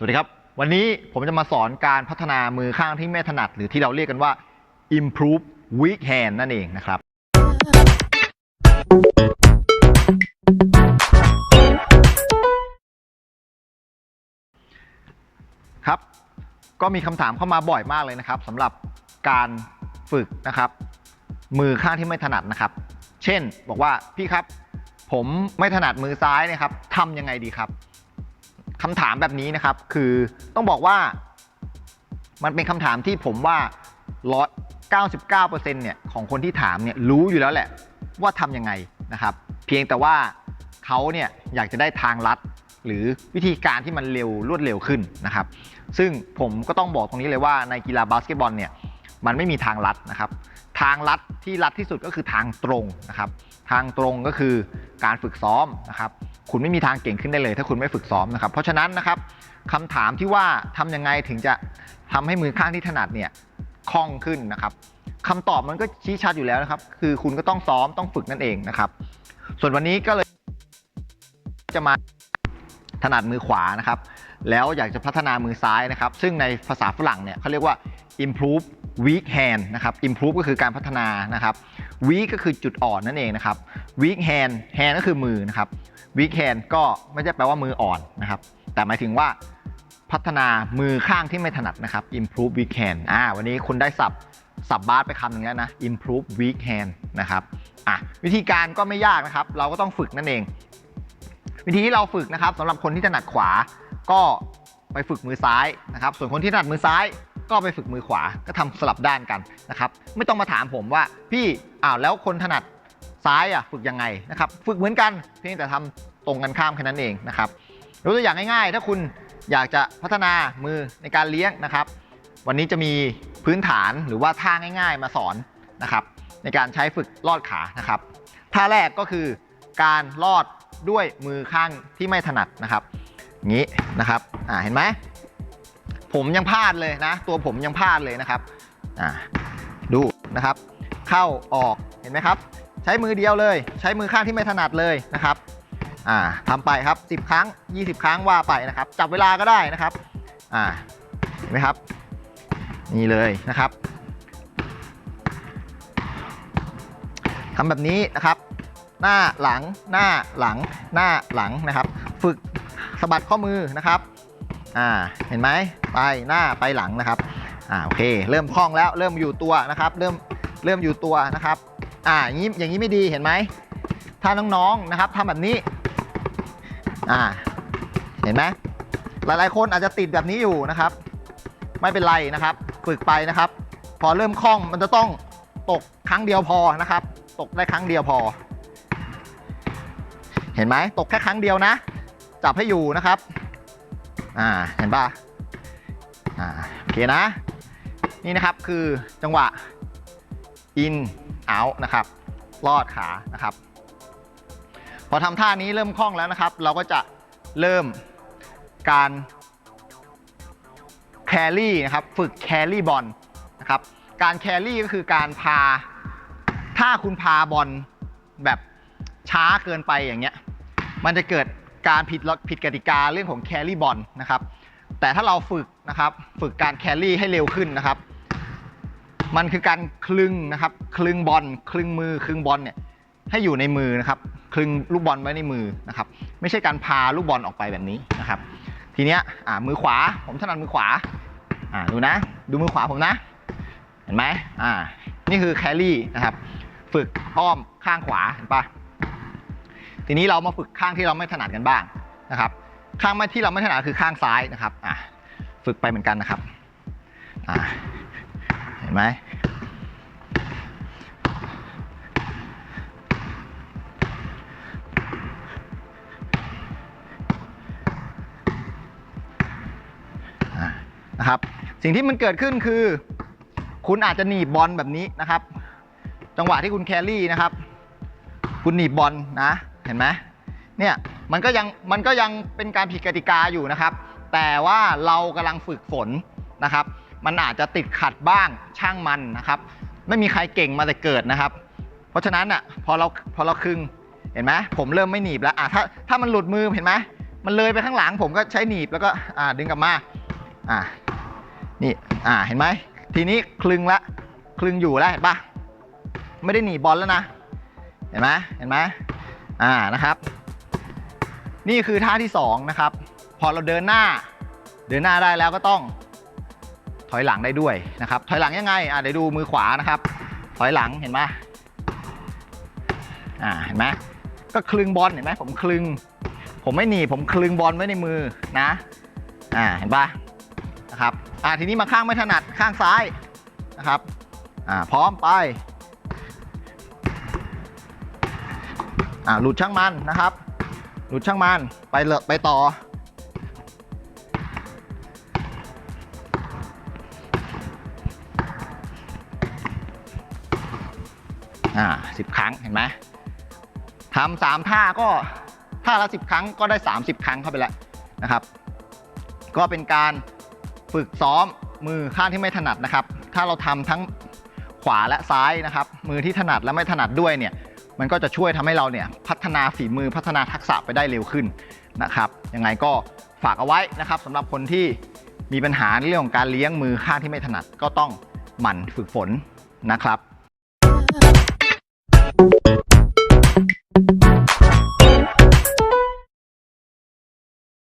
สวัสดีครับ วันนี้ผมจะมาสอนการพัฒนามือข้างที่ไม่ถนัด หรือที่เราเรียกกันว่า improve weak hand นั่นเองนะครับ ครับ ก็มีคำถามเข้ามาบ่อยมากเลยนะครับสำหรับการฝึกนะครับ มือข้างที่ไม่ถนัดนะครับ เช่นบอกว่าพี่ครับ ผมไม่ถนัดมือซ้ายนะครับทำยังไงดีครับ คำถามแบบนี้นะครับ คือต้องบอกว่า มันเป็นคำถามที่ผมว่าร้อย99%เนี่ยของคนที่ถามเนี่ยรู้อยู่แล้วแหละ ว่าทำยังไงนะครับ เพียงแต่ว่าเขาเนี่ยอยากจะได้ทางลัด หรือวิธีการที่มันเร็วรวดเร็วขึ้นนะครับ ซึ่งผมก็ต้องบอกตรงนี้เลยว่าในกีฬาบาสเกตบอลเนี่ยมันไม่มีทางลัดนะครับ ทางลัดที่ลัดที่สุดก็คือทางตรงนะครับทางตรงก็คือการฝึกซ้อมนะครับคุณไม่มีทางเก่งขึ้นได้เลย ถ้าคุณไม่ฝึกซ้อมนะครับ เพราะฉะนั้นนะครับคำถามที่ว่าทำยังไงถึงจะทำให้มือข้างที่ถนัดเนี่ยคล่องขึ้นนะครับคำตอบมันก็ชี้ชัดอยู่แล้วนะครับ คือคุณก็ต้องซ้อมต้องฝึกนั่นเองนะครับ ส่วนวันนี้ก็เลยจะมาถนัดมือขวานะครับ แล้วอยากจะพัฒนามือซ้ายนะครับ ซึ่งในภาษาฝรั่งเนี่ยเขาเรียกว่า improve weak hand นะครับ improve ก็คือการพัฒนานะครับ weak ก็คือจุดอ่อนนั่นเองนะครับ weak hand hand ก็คือมือนะครับ weak hand ก็ไม่ใช่แปลว่ามืออ่อนนะครับ แต่หมายถึงว่าพัฒนามือข้างที่ไม่ถนัดนะครับ improve weak hand อ่าวันนี้คุณได้สับสับบาสไปคำหนึ่งแล้วนะ improve weak hand นะครับอะวิธีการก็ไม่ยากนะครับ เราก็ต้องฝึกนั่นเอง วิธีที่เราฝึกนะครับสำหรับคนที่ถนัดขวาก็ไปฝึกมือซ้ายนะครับ ส่วนคนที่ถนัดมือซ้าย ก็ไปฝึกมือขวาก็ทำสลับด้านกันนะครับไม่ต้องมาถามผมว่าพี่อ้าวแล้วคนถนัดซ้ายอะฝึกยังไงนะครับฝึกเหมือนกันเพียงแต่ทำตรงกันข้ามแค่นั้นเองนะครับยกตัวอย่างง่ายๆ ถ้าคุณอยากจะพัฒนามือในการเลี้ยงนะครับ วันนี้จะมีพื้นฐานหรือว่าท่าง่าย ๆ มาสอนนะครับ ในการใช้ฝึกลอดขานะครับท่าแรกก็คือการลอดด้วยมือข้างที่ไม่ถนัดนะครับอย่างนี้นะครับอ่าเห็นไหม ผมยังพลาดเลยนะ ตัวผมยังพลาดเลยนะครับอ่าดูนะครับ เข้าออกเห็นไหมครับ ใช้มือเดียวเลย ใช้มือข้างที่ไม่ถนัดเลยนะครับอ่าทำไปครับ 10 ครั้ง 20 ครั้งว่าไปนะครับ จับเวลาก็ได้นะครับอ่าเห็นไหมครับ นี่เลยนะครับทำแบบนี้นะครับ หน้าหลังหน้าหลังหน้าหลังนะครับ ฝึกสะบัดข้อมือนะครับ อ่าเห็นไหมไปหน้าไปหลังนะครับอ่าโอเค เริ่มคล่องแล้วเริ่มอยู่ตัวนะครับ เริ่มเริ่มอยู่ตัวนะครับอ่าอย่างนี้อย่างนี้ไม่ดีเห็นไหมถ้าน้องๆนะครับทำแบบนี้อ่าเห็นไหมหลายๆคนอาจจะติดแบบนี้อยู่นะครับ ไม่เป็นไรนะครับ ฝึกไปนะครับ พอเริ่มคล่องมันจะต้องตกครั้งเดียวพอนะครับ ตกได้ครั้งเดียวพอ เห็นไหมตกแค่ครั้งเดียวนะ จับให้อยู่นะครับ อ่าเห็นป่ะอ่าโอเคนะ นี่นะครับคือจังหวะ in out นะครับ ลอดขานะครับ พอทำท่านี้เริ่มคล่องแล้วนะครับ เราก็จะเริ่มการแครี่นะครับ ฝึกแครี่บอลนะครับ การแครี่ก็คือการพา ถ้าคุณพาบอลแบบช้าเกินไปอย่างเงี้ย มันจะเกิด การผิดผิดกติกาเรื่องของแครี่บอลนะครับ แต่ถ้าเราฝึกนะครับ ฝึกการแครี่ให้เร็วขึ้นนะครับ มันคือการคลึงนะครับ คลึงบอลคลึงมือคลึงบอลเนี่ยให้อยู่ในมือนะครับ คลึงลูกบอลไว้ในมือนะครับ ไม่ใช่การพาลูกบอลออกไปแบบนี้นะครับ ทีเนี้ยอ่ามือขวาผมถนัดมือขวาอ่าดูนะ ดูมือขวาผมนะ เห็นไหมอ่า นี่คือแครี่นะครับ ฝึกอ้อมข้างขวาเห็นปะ ทีนี้เรามาฝึกข้างที่เราไม่ถนัดกันบ้างนะครับ ข้างไม่ที่เราไม่ถนัดคือข้างซ้ายนะครับอ่าฝึกไปเหมือนกันนะครับอ่าเห็นไหมนะครับสิ่งที่มันเกิดขึ้นคือ คุณอาจจะหนีบบอลแบบนี้นะครับ จังหวะที่คุณแครี่นะครับ คุณหนีบบอลนะ เห็นไหมเนี่ยมันก็ยังมันก็ยังเป็นการผิดกติกาอยู่นะครับ แต่ว่าเรากำลังฝึกฝนนะครับ มันอาจจะติดขัดบ้างช่างมันนะครับ ไม่มีใครเก่งมาแต่เกิดนะครับ เพราะฉะนั้นอะพอเราพอเราคึงเห็นไหมผมเริ่มไม่หนีบแล้วอะถ้าถ้ามันหลุดมือเห็นไหมมันเลยไปข้างหลังผมก็ใช้หนีบแล้วก็อ่าดึงกลับมาอ่านี่อ่าเห็นไหมทีนี้คลึงละคลึงอยู่แล้วเห็นปะไม่ได้หนีบบอลแล้วนะ เห็นไหมเห็นไหม อ่านะครับ นี่คือท่าที่สองนะครับ พอเราเดินหน้า เดินหน้าได้แล้วก็ต้อง ถอยหลังได้ด้วยนะครับ ถอยหลังยังไงอ่าเดี๋ยวดูมือขวานะครับ ถอยหลังเห็นไหมอ่าเห็นไหมก็คลึงบอลเห็นไหมผมคลึง ผมไม่หนีผมคลึงบอลไว้ในมือนะอ่าเห็นปะนะครับอ่าทีนี้มาข้างไม่ถนัดข้างซ้ายนะครับอ่าพร้อมไป อ่าหลุดช่างมันนะครับ หลุดช่างมันไปเลไปต่อ อ่าสิบครั้งเห็นไหมทำสามท่าก็ท่าละสิบครั้งก็ได้ 30 ครั้งเข้าไปแล้วนะครับ ก็เป็นการฝึกซ้อมมือข้างที่ไม่ถนัดนะครับ ถ้าเราทำทั้งขวาและซ้ายนะครับ มือที่ถนัดและไม่ถนัดด้วยเนี่ย มันก็จะช่วยทำให้เราเนี่ยพัฒนาฝีมือพัฒนาทักษะไปได้เร็วขึ้นนะครับยังไงก็ฝากเอาไว้นะครับสำหรับคนที่มีปัญหาในเรื่องของการเลี้ยงมือข้างที่ไม่ถนัดก็ต้องหมั่นฝึกฝนนะครับ